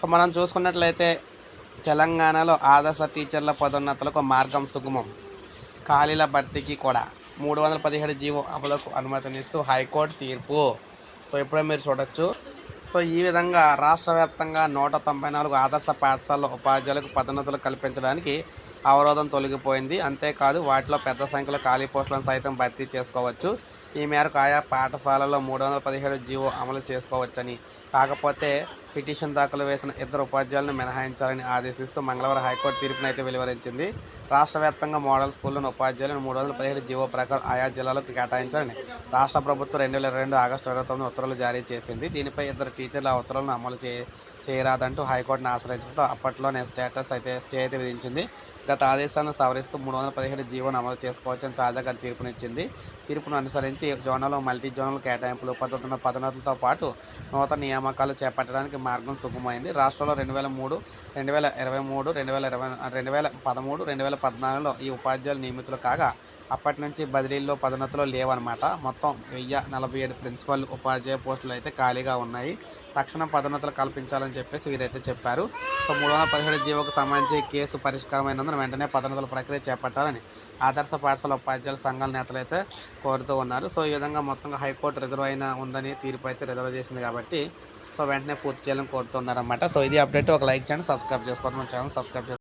So మనం చూసుకున్నట్లయితే తెలంగాణలో ఆదర్శ టీచర్ల పదోన్నతులకు మార్గం సుగమం. ఖాళీల భర్తీకి కూడా మూడు వందల పదిహేడు జీవో అమలుకు అనుమతినిస్తూ హైకోర్టు తీర్పు. సో ఇప్పుడే మీరు చూడొచ్చు. సో ఈ విధంగా రాష్ట్ర వ్యాప్తంగా నూట తొంభై నాలుగు ఆదర్శ పాఠశాలలో ఉపాధ్యాయులకు పదోన్నతులు కల్పించడానికి అవరోధం తొలగిపోయింది. అంతేకాదు వాటిలో పెద్ద సంఖ్యలో ఖాళీ పోస్టులను సైతం భర్తీ చేసుకోవచ్చు. ఈ మేరకు ఆయా పాఠశాలలో మూడు వందల పదిహేడు జీవో అమలు చేసుకోవచ్చని. కాకపోతే పిటిషన్ దాఖలు వేసిన ఇద్దరు ఉపాధ్యాయులను మినహాయించాలని ఆదేశిస్తూ మంగళవారం హైకోర్టు తీర్పును అయితే వెలువరించింది. రాష్ట్ర వ్యాప్తంగా మోడల్ స్కూల్లోని ఉపాధ్యాయులను మూడు వందల పదిహేడు జీవో ప్రకారం ఆయా జిల్లాలకు కేటాయించాలని రాష్ట్ర ప్రభుత్వం రెండు వేల ఇరవై రెండు ఆగస్టు ఇరవై తొమ్మిది ఉత్తర్వులు జారీ చేసింది. దీనిపై ఇద్దరు టీచర్ల ఆ ఉత్తర్వులను అమలు చే చేయరాదంటూ హైకోర్టును ఆశ్రయించడంతో అప్పట్లోనే స్టేటస్ అయితే స్టే అయితే విధించింది. గత ఆదేశాలను సవరిస్తూ మూడు వందల పదిహేడు జీవోను అమలు చేసుకోవచ్చని తాజాగా తీర్పునిచ్చింది. తీర్పును అనుసరించి జోనల్ మల్టీ జోనల్ కేటాయింపులు పద్ధతున్న పదోన్నతులతో పాటు నూతన నియామకాలు చేపట్టడానికి మార్గం సుగమమైంది రాష్ట్రంలో రెండు వేల మూడు రెండు వేల ఇరవై మూడు రెండు వేల ఇరవై రెండు వేల పదమూడు రెండు వేల పద్నాలుగులో ఈ ఉపాధ్యాయులు నియమితులు కాగా అప్పటి నుంచి బదిలీల్లో పదోన్నతులు లేవన్నమాట. మొత్తం వెయ్యి నలభై ఏడు ప్రిన్సిపల్ ఉపాధ్యాయ పోస్టులు అయితే ఖాళీగా ఉన్నాయి. తక్షణం పదోన్నతులు కల్పించాలని చెప్పేసి వీరైతే చెప్పారు. సో మూడు వందల పదిహేడు జీవోకు సంబంధించి కేసు పరిష్కారమైనందున వెంటనే పదోన్నతుల ప్రక్రియ చేపట్టాలని ఆదర్శ పాఠశాల ఉపాధ్యాయుల సంఘాల నేతలు అయితే కోరుతూ ఉన్నారు. సో ఈ విధంగా మొత్తంగా హైకోర్టు రిజర్వ్ అయిన ఉందని తీర్పు అయితే రిజర్వ్ చేసింది కాబట్టి సో వెంటనే పూర్తి చేయాలని కోరుతున్నారన్నమాట సో ఇది అప్డేట్. ఒక లైక్ చేయండి సబ్స్క్రైబ్ చేసుకోవడం మన ఛానల్ సబ్స్క్రైబ్